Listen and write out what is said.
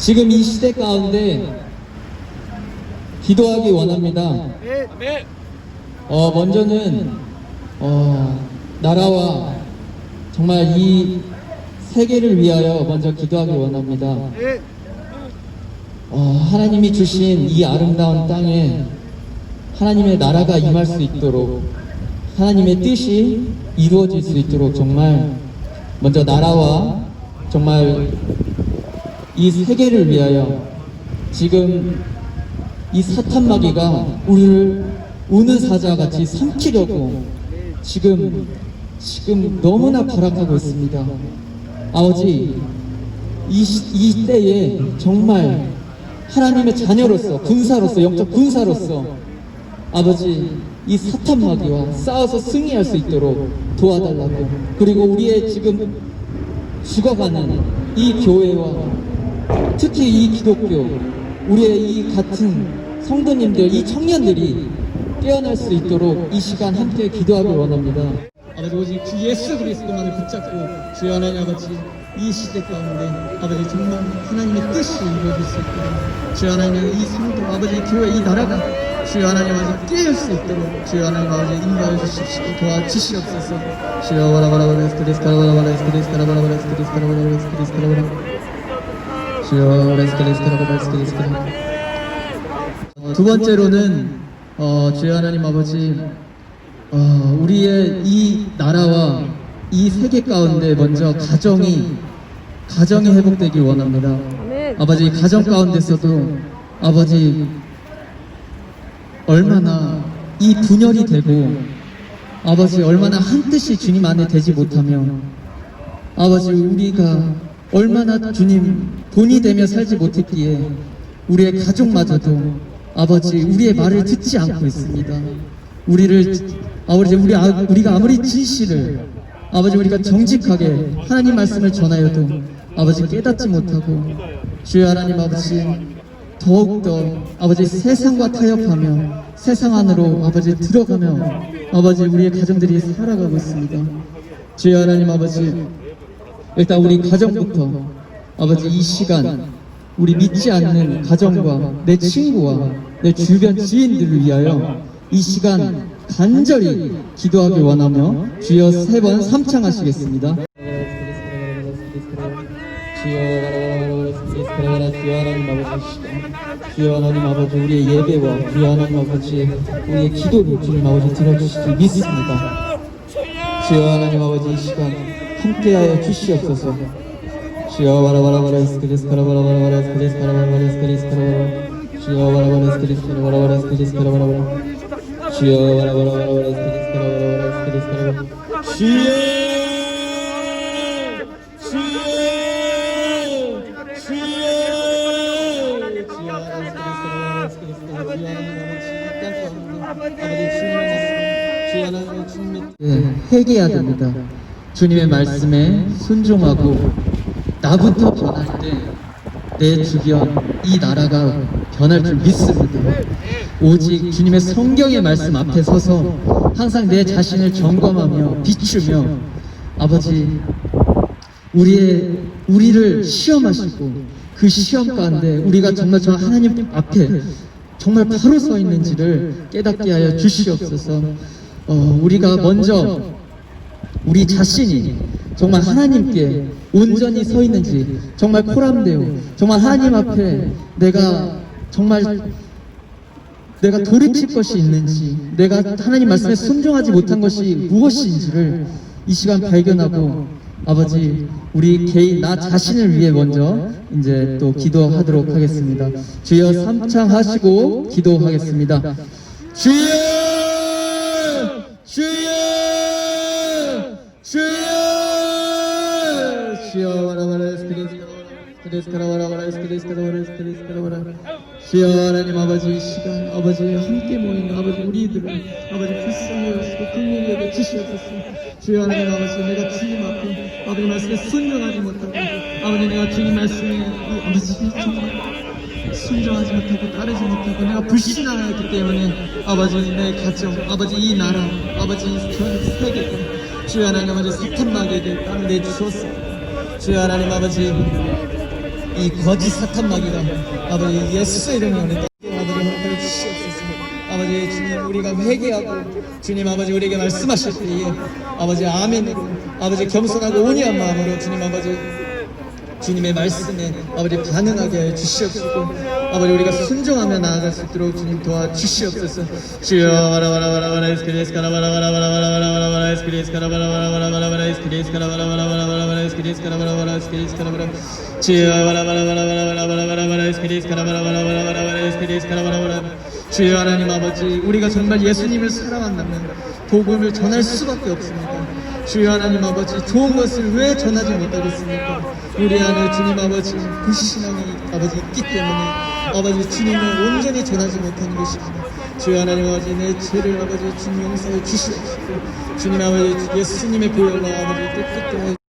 지금 이 시대 가운데 기도하기 원합니다. 어, 먼저는 어, 나라와 정말 이 세계를 위하여 먼저 기도하기 원합니다. 예. 어, 하나님이 주신 이 아름다운 땅에 하나님의 나라가 임할 수 있도록 하나님의 뜻이 이루어질 수 있도록 정말 먼저 나라와 정말 이 세계를 위하여 지금 이 사탄 마귀가 우리를 우는 사자 같이 삼키려고 지금 지금 너무나 발악하고 있습니다. 아버지 이, 시- 이 때에 정말 하나님의 자녀로서 군사로서 영적 군사로서 아버지 이 사탄 마귀와 싸워서 승리할 수 있도록 도와달라고 그리고 우리의 지금 죽어가는 이 교회와 특히 이 기독교 우리의 이 같은 성도님들 이 청년들이 깨어날 수 있도록 이 시간 함께 기도하길 원합니다. 아버지 오직 주 예수 그리스도만을 붙잡고 주여 하나님 아버지 이 시대 가운데 아버지 정말 하나님의 뜻이 이루어질 수 있도록 주여 하나님 이 성도 아버지 이 교회 이 나라가 주여 하나님 아버지 깨울 수 있도록 주여 하나님 아버지 인도해 주십시오 도와주시옵소서 주여 스크리스카라바라 주여 레스크리스카라바라 스크리스카라바라 어, 두 번째로는 어, 주여 하나님 아버지 어, 우리의 이 나라와 이 세계 가운데 먼저 가정이 가정이 회복되길 원합니다. 아버지 가정 가운데서도 아버지 얼마나 이 분열이 되고 아버지 얼마나 한 뜻이 주님 안에 되지 못하며 아버지 우리가 얼마나 주님 돈이 되며 살지 못했기에 우리의 가족마저도 아버지 우리의 말을 듣지 않고 있습니다. 우리를 아버지 우리 아, 우리가 아무리 진실을 아버지 우리가 정직하게 하나님 말씀을 전하여도 아버지 깨닫지 못하고 주여 하나님 아버지 더욱더 아버지 세상과 타협하며 세상 안으로 아버지 들어가며 아버지 우리의 가정들이 살아가고 있습니다. 주여 하나님 아버지 일단 우리 가정부터 아버지 이 시간 우리 믿지 않는 가정과 내 친구와 내 주변 지인들을 위하여 이 시간 간절히 기도하길 원하며 주여 세 번 삼창하시겠습니다. 주여 하나님 아버지 주여 하나님 아버지 우리의 예배와 주여 하나님 아버지 우리의 기도를 주님 아버지 들어주실 줄 믿습니다. 주여 하나님 아버지 이 시간 함께하여 주시옵소서. 주여 바라바라바라 스크리스 카라바라바라바라 스크리스 카라바라바라 스크리스 카라바라 주여 바라바라 스크리스 카라바라바라 스크리스 카라바라바라 주여 바라바라바라 스크리스 카라바라바라 스크리스 카라바라 주여 주여 주여 회개해야 됩니다. 주님의 말씀에 순종하고 나부터 변할 때 내 주변 이 나라가 변할 줄 믿습니다. 오직 주님의 성경의 말씀 앞에 서서 항상 내 자신을 점검하며 비추며 아버지 우리의 우리를 시험하시고 그 시험 가운데 우리가 정말 저 하나님 앞에 정말 바로 서 있는지를 깨닫게 하여 주시옵소서. 어, 우리가 먼저 우리 자신이 정말 하나님께 온전히 서 있는지 정말 코람되어 정말 하나님 앞에 내가 정말 내가 돌이킬 것이 있는지 내가 하나님 말씀에 순종하지 못한 것이 무엇인지를 이 시간 발견하고 아버지 우리 개인 나 자신을 위해 먼저 이제 또 기도하도록 하겠습니다. 주여 삼창하시고 기도하겠습니다. 주여! 주여 주여 주여 바라바라 스크리스 스크리스 카라바라바라 스크리스 카라바라 스크리스 카라바라 주여 하나님 아버지 이 시간 아버지 함께 모인 아버지 우리들을 아버지 불쌍히 여시고 긍휼히 주시옵소서. 주여 하나님 아버지 내가 주님 앞에 아버지 말씀에 순종하지 못하고 아버지 내가 주님 말씀에 이 아버지 정말 순종하지 못하고 따르지 못하고 내가 불신하였기 때문에 아버지 내 가정 아버지 이 나라 아버지 전 세계 주여 하나님 아버지 사탄 마귀에게 땅을 내주소서 주여 하나님 아버지 이 거짓 사탄 마귀가 아버지 예수 이름으로 아버지 허락하여 주시옵소서. 아버지 주님 우리가 회개하고 주님 아버지 우리에게 말씀하실 때에 아버지 아멘으로 아버지 겸손하고 온유한 마음으로 주님 아버지 주님의 말씀에 아버지 반응하게 해 주시옵소서 아버지 우리가 순종하며 나아갈 수 있도록 주님 도와주시옵소서 주여 바라바라바라바라 에스크리스 카라바라바라바라바라바라바라 에스크리스 카라바라바라바라바라 에스크리스 카라바라바라바라바라 에스크리스 카라바라바라 에스크리스 카라바라 주여 바라바라바라바라바라바라 에스크리스 카라바라바라바라바라 에스크리스 카라바라바라 주여 하나님 아버지 우리가 정말 예수님을 사랑한다면 복음을 전할 수밖에 없습니다 주여 하나님 아버지 좋은 것을 왜 전하지 못하겠습니까? 우리 안에 주님 아버지 불신앙이 아버지 있기 때문에 아버지 주님을 온전히 전하지 못하는 것입니다. 주여 하나님 아버지 내 죄를 아버지 주님 용서해 주시옵소서. 주님 아버지 예수님의 보혈과 아버지 뜻뜻